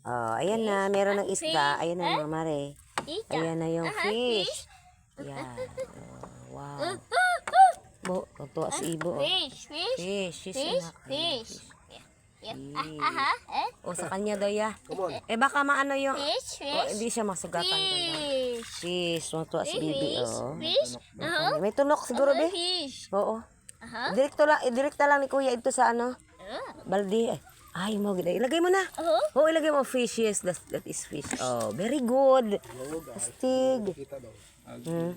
Oh, ayan na. Meron ng isda. Ayan na, Mama Mare. Ayan na yung Aha, fish. Yan. Oh, wow. Bo, tuwa si Ibo. oh. Fish, fish, Fish. Fish, fish, fish. Ah, Fish. aha, eh? O, sa kanya daw, ya. Come on. Eh, baka maano yung... Fish, Oh, fish, hindi siya masugatan. Fish. fish. Fish. Matuwa si Bibi, Fish, oh. fish. Aha. May tunok siguro, Aha, be. fish. Oo. Aha. Direkto lang, direkta lang ni Kuya ito sa ano, Ah. balde. Ay, mo gina. Ilagay mo na. Oh. Oh, ilagay mo fish. Yes, that, that is fish. Oh, very good. Astig. Kita daw. Hmm.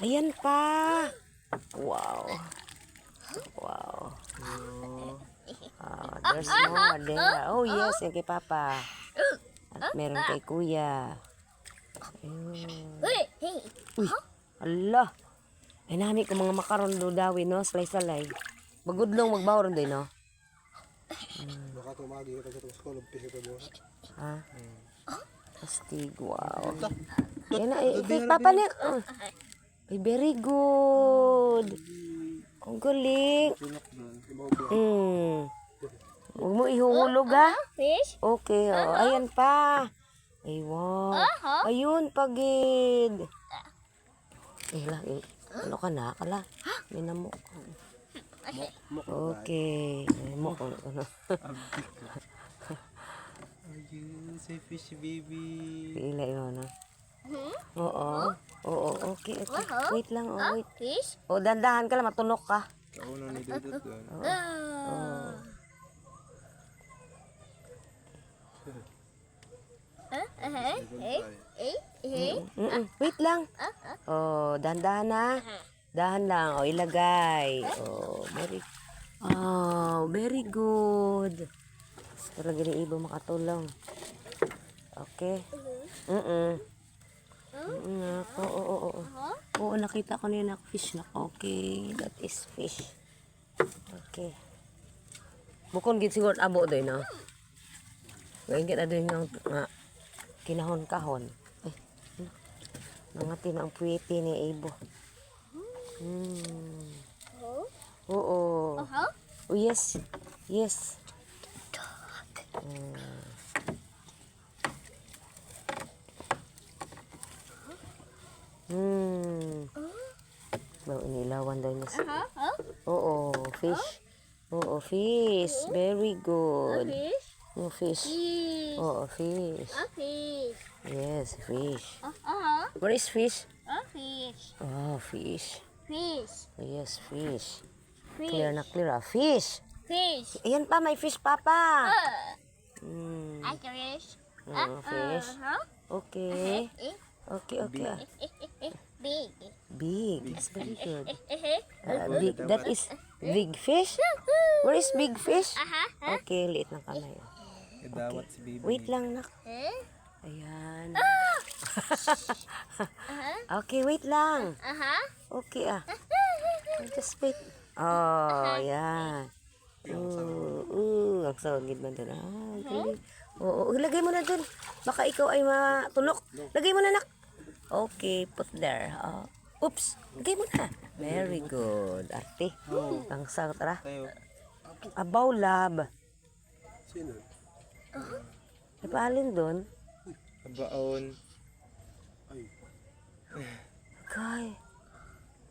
Ayan pa. Wow. Wow. Ah, there's more there. Oh, yes. Yung kay Papa. At meron kay Kuya. Ayun. Uy, ala. Ay nami ko mga makaron do dawi no, salay-salay. Magudlong magbawron din no. Baka tumagi ka sa school, umpisa pa mo. Ha? Astig, wow. Yan na, eh, eh, papa ni. uh. Ay, very good. Ang galing. Hmm. Huwag mo ihulog ha. Fish. Okay, oh. Ayan pa. Ay, wow. Ayun, pagid. Eh, la, eh, ano ka na? Kala, may namok. Okay. Mo, ano. Ayun, say fish baby. Pila yun, ano. Hmm? Oo. Oo, okay, okay. Wait lang, oh, wait. Fish. O, dandahan ka lang, matunok ka. Kauna ni Dudut doon. Ah. Ah, ah, eh, eh, eh. Mm-mm. Wait lang. Oh, dandahan na. Dahan lang. O, ilagay. Oh, very, oh, very good. Talaga ni Ibo makatulong. Okay. Mm-mm. Mm, Oo, oo, oo. Oo, nakita ko na yun na fish na. Okay, that is fish. Okay. Bukon gid siguro abo doy no. Ngayon kita doy nga nga kinahon kahon. Ay. Nangati na ang puwete ni Ibo. Hmm. Oo. Aha. Oh, yes. Yes. Mm. Hmm. Ba, inilawan daw niya. sa- Aha. Oh, Oo, fish. Oo, fish. Very good. fish. Oh, fish. Fish. Oo, fish. Ah, fish. Yes, fish. Aha. Where is fish? Ah, fish. Oh, fish. Fish. Oh, yes, fish. Fish. Clear na clear ah. Fish. Fish. Ayan pa, may fish papa. Ah. Hmm. I fish. Oo, fish. Huh? Okay. Eh, Okay, okay. ah. eh, eh, eh. Big. Big. That's very good. Eh, eh. Uh, big. That is big fish? Where is big fish? Aha. Okay, liit ng kamay. Baby. Wait lang, nak. Eh? Ayan. Okay, wait lang. Aha. Okay ah. Just wait. Oh, yan. Ooh, ooh, ang sawagid man doon. Ah, galing. Oo, oo, lagay mo na doon. Baka ikaw ay matulok. Lagay mo na, nak. Okay, put there. Oh. Oops, lagay mo na. Very good. Ate, ang sagot. Tara. Abaw lab. Sino? Napaalin doon. Kabaon. Ay, Kay,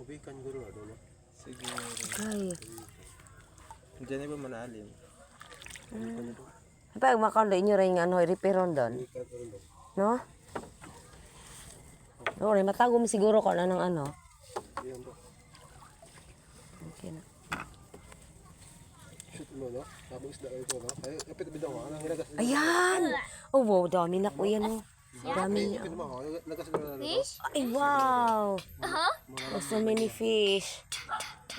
ubikan guro ano no? Siguro. kay. Diyan ba manalin? Pag makaon inyo rin nga, ano, reparon doon. No? No? Oo, rin, matago mo siguro ko na ng ano. Okay na. Ayan! Oh, wow, dami na po yan, oh. Dami. Ay, wow! Aha. Oh, so many fish.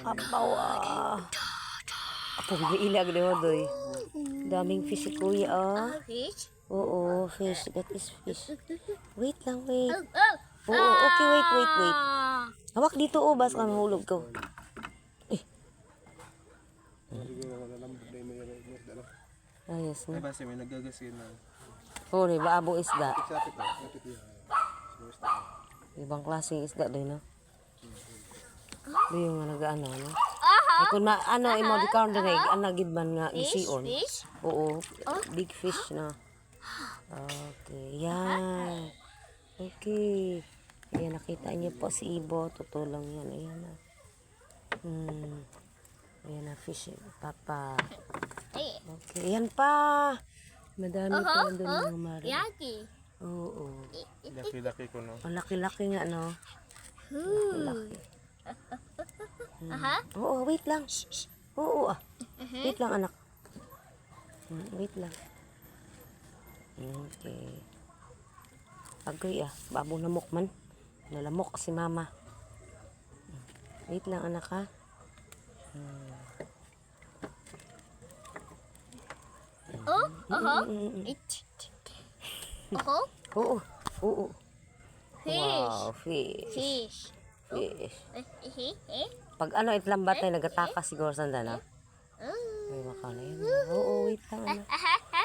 Apaw, ah. Apo, may ilag na mo, doy. Daming fish si kuya, oh. Fish. Oo, fish. That is fish. Wait lang, wait. Oh, oh. Oo, okay, wait, wait, wait. Ah. Hawak dito, oh, bas ka mahulog ko. Wala lang na? Ayos Ay basta may nagagas yun na. Oo, oh, ba abong isda. Ibang klaseng isda doy, no? Doy yung nag-ano, no? Eh, kung ma, ano, imo di count na ano, gid man nga, isiyon. Oo, big fish na. Okay, yan. Okay. Ayan, nakita niyo po si Ibo. Tutulong yan. Ayan na. Hmm. Ayan na, fish. eh, Papa. Ay, Okay, ayan pa. Madami pa doon mga mara. yaki. Oo. Laki-laki ko no. Ang laki-laki nga, no? Hmm. Laki. Aha. Oo, wait lang. Oo, ah. Wait lang, anak. Hmm, wait lang. Okay. Agoy, ah. Babo namok man. Nalamok si mama. Hmm. Wait lang, anak, ha? Oh, Mm, mm, mm. It. Oho. Oo, oo. Fish. Wow, fish. Fish. Fish. Eh, eh, eh. Pag ano, itlambat ay nagataka siguro sanda na. Mm. May makala yun. Oo, wait lang, anak. Aha, ha.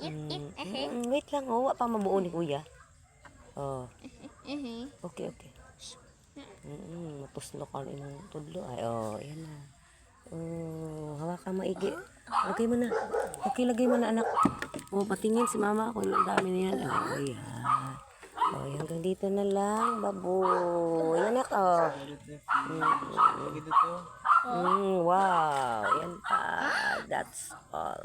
It, Mm, mm, wait lang, oh, pa mabuo ni kuya. Oh, okay, okay. Mm, mapuslo ka na imong tudlo. Ay, oh, yan na. Oh, hawak ka maigi. Lagay mo na. Okay, lagay mo na, anak. Oh, patingin si mama kung ang dami na yan. Oh, yan. Oh, hanggang dito na lang, baboy. Anak, oh. Lagi dito. Mm, wow, yan pa. That's all.